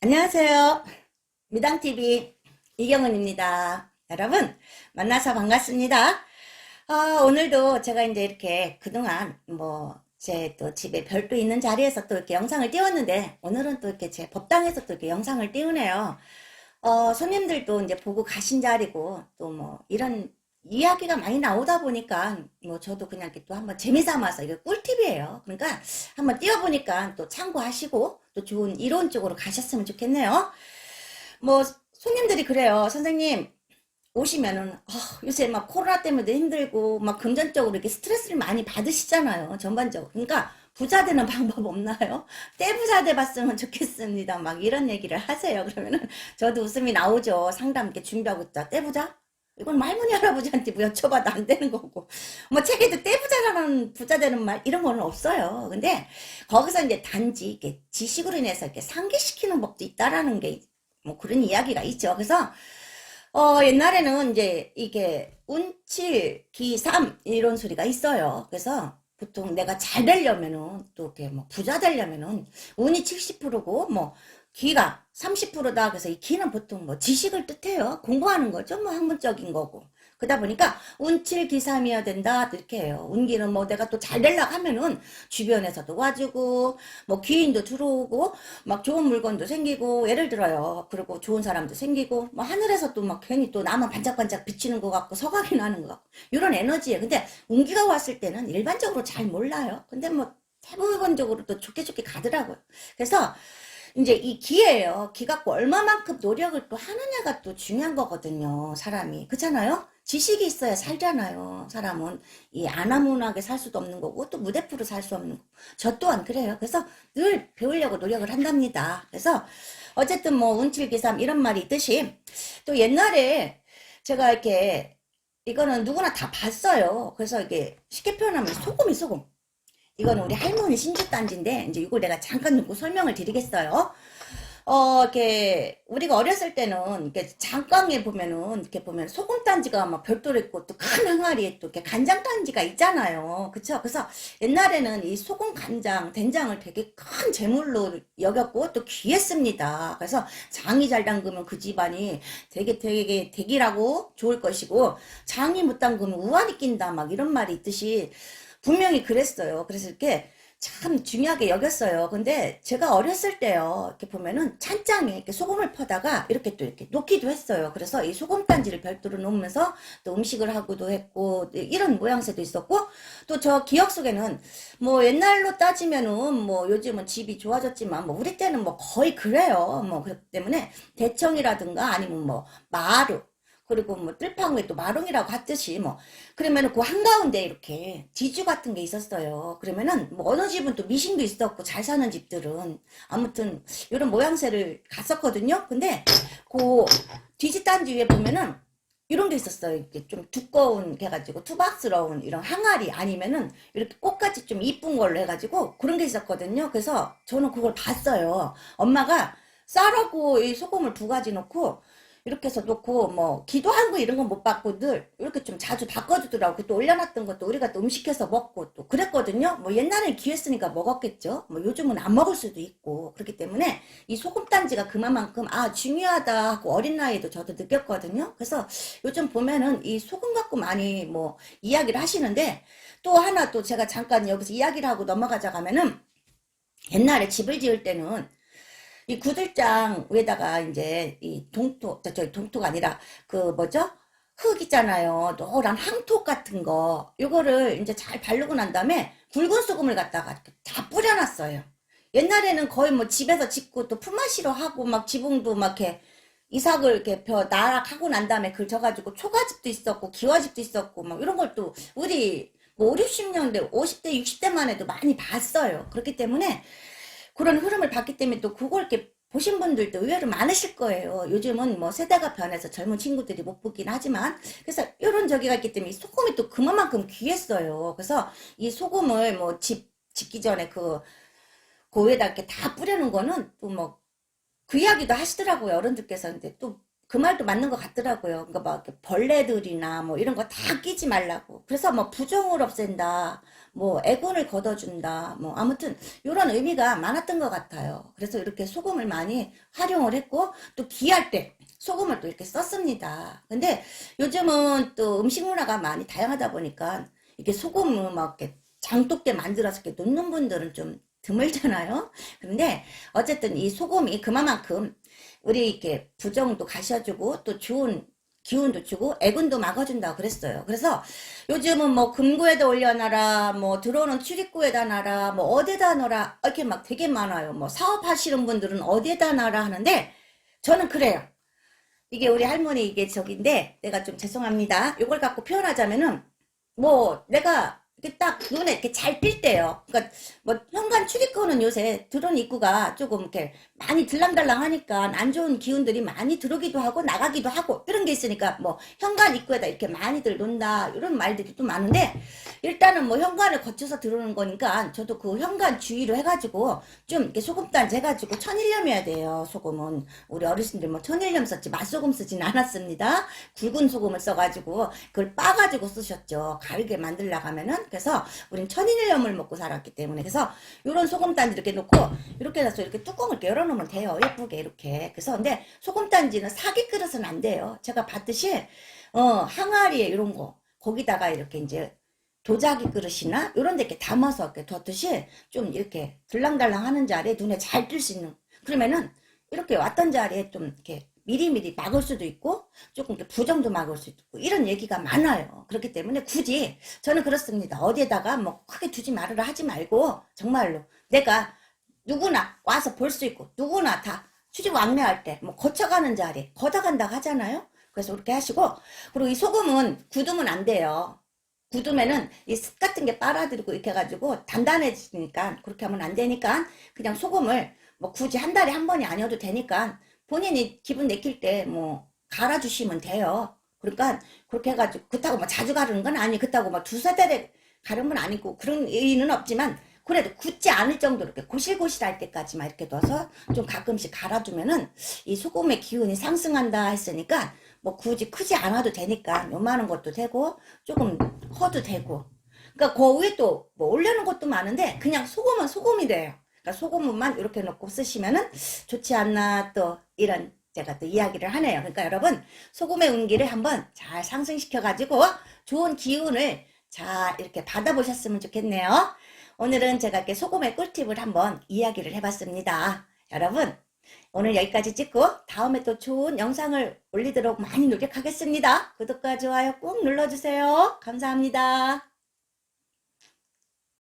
안녕하세요. 미당TV 이경은입니다. 여러분, 만나서 반갑습니다. 아, 오늘도 제가 이제 이렇게 그동안 뭐, 제 또 집에 별도 있는 자리에서 또 이렇게 영상을 띄웠는데, 오늘은 또 이렇게 제 법당에서 또 이렇게 영상을 띄우네요. 어, 손님들도 이제 보고 가신 자리고, 또 뭐, 이런 이야기가 많이 나오다 보니까, 뭐, 저도 그냥 이렇게 또 한번 재미 삼아서, 이게 꿀팁이에요. 그러니까, 한번 띄워보니까 또 참고하시고, 또 좋은 이론 쪽으로 가셨으면 좋겠네요. 뭐, 손님들이 그래요. 선생님, 오시면은, 아, 요새 막 코로나 때문에 힘들고, 막 금전적으로 이렇게 스트레스를 많이 받으시잖아요. 전반적으로. 그러니까, 부자 되는 방법 없나요? 떼부자 돼 봤으면 좋겠습니다. 막 이런 얘기를 하세요. 그러면은, 저도 웃음이 나오죠. 상담 이렇게 준비하고 있다. 떼부자? 이건 할머니 할아버지한테 뭐 여쭤봐도 안 되는 거고. 뭐 책에도 떼부자라는 부자 되는 말 이런 거는 없어요. 근데 거기서 이제 단지 이렇게 지식으로 인해서 이렇게 상기시키는 법도 있다라는 게 뭐 그런 이야기가 있죠. 그래서 어 옛날에는 이제 이게 운칠 기삼 이런 소리가 있어요. 그래서 보통 내가 잘 되려면은 또 이렇게 뭐 부자 되려면은 운이 70%고 뭐 기가 30%다. 그래서 이 기는 보통 뭐 지식을 뜻해요. 공부하는 거죠. 뭐 학문적인 거고. 그러다 보니까 운칠 기삼이어야 된다. 이렇게 해요. 운기는 뭐 내가 또잘 되려고 하면은 주변에서도 와주고 뭐 귀인도 들어오고 막 좋은 물건도 생기고 예를 들어요. 그리고 좋은 사람도 생기고 뭐 하늘에서 또 막 괜히 또 나만 반짝반짝 비치는 것 같고 서각이 나는 것 같고 이런 에너지에 근데 운기가 왔을 때는 일반적으로 잘 몰라요. 근데 뭐 대부분적으로 또 좋게 좋게 가더라고요. 그래서 이제 이 기예요. 기 갖고 얼마만큼 노력을 또 하느냐가 또 중요한 거거든요. 사람이. 그렇잖아요? 지식이 있어야 살잖아요. 사람은 이 아나무나하게 살 수도 없는 거고 또 무대프로 살 수 없는 거고. 저 또한 그래요. 그래서 늘 배우려고 노력을 한답니다. 그래서 어쨌든 뭐 운칠기삼 이런 말이 있듯이 또 옛날에 제가 이렇게 이거는 누구나 다 봤어요. 그래서 이게 쉽게 표현하면 소금이 소금. 이거는 우리 할머니 신주단지인데 이제 이걸 내가 잠깐 놓고 설명을 드리겠어요. 어, 이렇게 우리가 어렸을 때는 이렇게 장강에 보면은 이렇게 보면 소금 단지가 막 별도로 있고 또 큰 항아리에 또 이렇게 간장 단지가 있잖아요. 그쵸? 그래서 옛날에는 이 소금 간장, 된장을 되게 큰 재물로 여겼고 또 귀했습니다. 그래서 장이 잘 담그면 그 집안이 되게 되게 대기라고 좋을 것이고 장이 못 담그면 우환이 낀다 막 이런 말이 있듯이 분명히 그랬어요. 그래서 이렇게 참 중요하게 여겼어요. 근데 제가 어렸을 때요, 이렇게 보면은 찬장에 이렇게 소금을 퍼다가 이렇게 또 이렇게 놓기도 했어요. 그래서 이 소금 단지를 별도로 놓으면서 또 음식을 하고도 했고, 이런 모양새도 있었고, 또 저 기억 속에는 뭐 옛날로 따지면은 뭐 요즘은 집이 좋아졌지만 뭐 우리 때는 뭐 거의 그래요. 뭐 그렇기 때문에 대청이라든가 아니면 뭐 마루, 그리고 뭐 뜰팡에 또 마롱이라고 하듯이 뭐 그러면은 그 한가운데 이렇게 지주 같은 게 있었어요. 그러면은 뭐 어느 집은 또 미싱도 있었고 잘 사는 집들은 아무튼 이런 모양새를 갔었거든요. 근데 그 뒤집단지 위에 보면은 이런 게 있었어요. 이렇게 좀 두꺼운 게 가지고 투박스러운 이런 항아리 아니면은 이렇게 꽃같이 좀 이쁜 걸로 해가지고 그런 게 있었거든요. 그래서 저는 그걸 봤어요. 엄마가 쌀하고 이 소금을 두 가지 넣고 이렇게 해서 놓고 뭐 기도하고 이런 건 못 받고 늘 이렇게 좀 자주 바꿔주더라고. 또 올려놨던 것도 우리가 또 음식해서 먹고 또 그랬거든요. 뭐 옛날엔 기회했으니까 먹었겠죠. 뭐 요즘은 안 먹을 수도 있고. 그렇기 때문에 이 소금 단지가 그만큼 아 중요하다 하고 어린 나이에도 저도 느꼈거든요. 그래서 요즘 보면은 이 소금 갖고 많이 뭐 이야기를 하시는데 또 하나 또 제가 잠깐 여기서 이야기를 하고 넘어가자 하면은 옛날에 집을 지을 때는 이 구들장 위에다가 이제 이 동토, 저, 저 동토가 아니라 그 뭐죠? 흙 있잖아요. 노란 항토 같은 거. 요거를 이제 잘 바르고 난 다음에 굵은 소금을 갖다가 다 뿌려놨어요. 옛날에는 거의 뭐 집에서 짓고 또 품앗이로 하고 막 지붕도 막 이렇게 이삭을 이렇게 벼 나락하고 난 다음에 그걸 져가지고 초가집도 있었고 기와집도 있었고 막 이런 걸 또 우리 뭐 5, 60년대, 50대, 60대만 해도 많이 봤어요. 그렇기 때문에 그런 흐름을 봤기 때문에 또 그걸 이렇게 보신 분들도 의외로 많으실 거예요. 요즘은 뭐 세대가 변해서 젊은 친구들이 못 보긴 하지만 그래서 이런 저기가 있기 때문에 이 소금이 또 그만큼 귀했어요. 그래서 이 소금을 뭐 집 짓기 전에 그 고에다 이렇게 다 뿌려놓은 거는 또뭐그 이야기도 하시더라고요. 어른들께서 근데 또 그 말도 맞는 것 같더라고요. 그러니까 막 벌레들이나 뭐 이런 거 다 끼지 말라고. 그래서 뭐 부종을 없앤다, 뭐 애군을 걷어준다, 뭐 아무튼 이런 의미가 많았던 것 같아요. 그래서 이렇게 소금을 많이 활용을 했고 또 귀할 때 소금을 또 이렇게 썼습니다. 근데 요즘은 또 음식 문화가 많이 다양하다 보니까 이렇게 소금을 막 이렇게 장독게 만들어서 이렇게 놓는 분들은 좀 드물잖아요. 근데 어쨌든 이 소금이 그만큼 우리 이렇게 부정도 가셔주고 또 좋은 기운도 주고 애군도 막아준다고 그랬어요. 그래서 요즘은 뭐 금고에다 올려놔라, 뭐 들어오는 출입구에다 놔라, 뭐 어디다 넣어라 이렇게 막 되게 많아요. 뭐 사업하시는 분들은 어디에다 놔라 하는데 저는 그래요. 이게 우리 할머니 이게 저긴데 내가 좀 죄송합니다. 이걸 갖고 표현하자면은 뭐 내가 이렇게 딱 눈에 이렇게 잘띌 때요. 그러니까 뭐 현관 출입구는 요새 들어온 입구가 조금 이렇게 많이 들랑달랑 하니까 안 좋은 기운들이 많이 들어오기도 하고 나가기도 하고 이런 게 있으니까 뭐 현관 입구에다 이렇게 많이들 놓는다 이런 말들이 또 많은데 일단은 뭐 현관을 거쳐서 들어오는 거니까 저도 그 현관 주의로 해가지고 좀 이렇게 소금단 해가지고 천일염이어야 돼요. 소금은 우리 어르신들 뭐 천일염 썼지 맛소금 쓰진 않았습니다. 굵은 소금을 써가지고 그걸 빻아가지고 쓰셨죠. 가르게 만들려고 하면은 그래서 우린 천일염을 먹고 살았기 때문에 그래서 이런 소금단지 이렇게 놓고 이렇게 해서 이렇게 뚜껑을 이렇게 열어놓으면 돼요. 예쁘게 이렇게 그래서 근데 소금단지는 사기 그릇은 안 돼요. 제가 봤듯이 어 항아리에 이런 거 거기다가 이렇게 이제 도자기 그릇이나 이런 데 이렇게 담아서 이렇게 뒀듯이 좀 이렇게 들랑달랑 하는 자리에 눈에 잘 띌 수 있는 그러면은 이렇게 왔던 자리에 좀 이렇게 미리미리 막을 수도 있고 조금 이렇게 부정도 막을 수 있고 이런 얘기가 많아요. 그렇기 때문에 굳이 저는 그렇습니다. 어디에다가 뭐 크게 두지 말으라 하지 말고 정말로 내가 누구나 와서 볼 수 있고 누구나 다 출입 왕래할 때 뭐 거쳐가는 자리 걷어간다고 하잖아요. 그래서 그렇게 하시고 그리고 이 소금은 굳으면 안 돼요. 굳으면은 이 습 같은 게 빨아들이고 이렇게 해가지고 단단해지니까 그렇게 하면 안 되니까 그냥 소금을 뭐 굳이 한 달에 한 번이 아니어도 되니까 본인이 기분 내킬 때 뭐 갈아주시면 돼요. 그러니까 그렇게 해가지고 그렇다고 뭐 자주 가르는 건 아니 그렇다고 뭐 두세 달에 가르는 건 아니고 그런 의의는 없지만 그래도 굳지 않을 정도로 이렇게 고실고실할 때까지만 이렇게 둬서 좀 가끔씩 갈아주면은 이 소금의 기운이 상승한다 했으니까 뭐 굳이 크지 않아도 되니까 요만한 것도 되고 조금 커도 되고 그러니까 그 위에 또뭐 올려놓은 것도 많은데 그냥 소금은 소금이래요. 그러니까 소금만 이렇게 넣고 쓰시면은 좋지 않나 또 이런 제가 또 이야기를 하네요. 그러니까 여러분 소금의 운기를 한번 잘 상승시켜 가지고 좋은 기운을 잘 이렇게 받아보셨으면 좋겠네요. 오늘은 제가 이렇게 소금의 꿀팁을 한번 이야기를 해봤습니다. 여러분 오늘 여기까지 찍고 다음에 또 좋은 영상을 올리도록 많이 노력하겠습니다. 구독과 좋아요 꼭 눌러주세요. 감사합니다.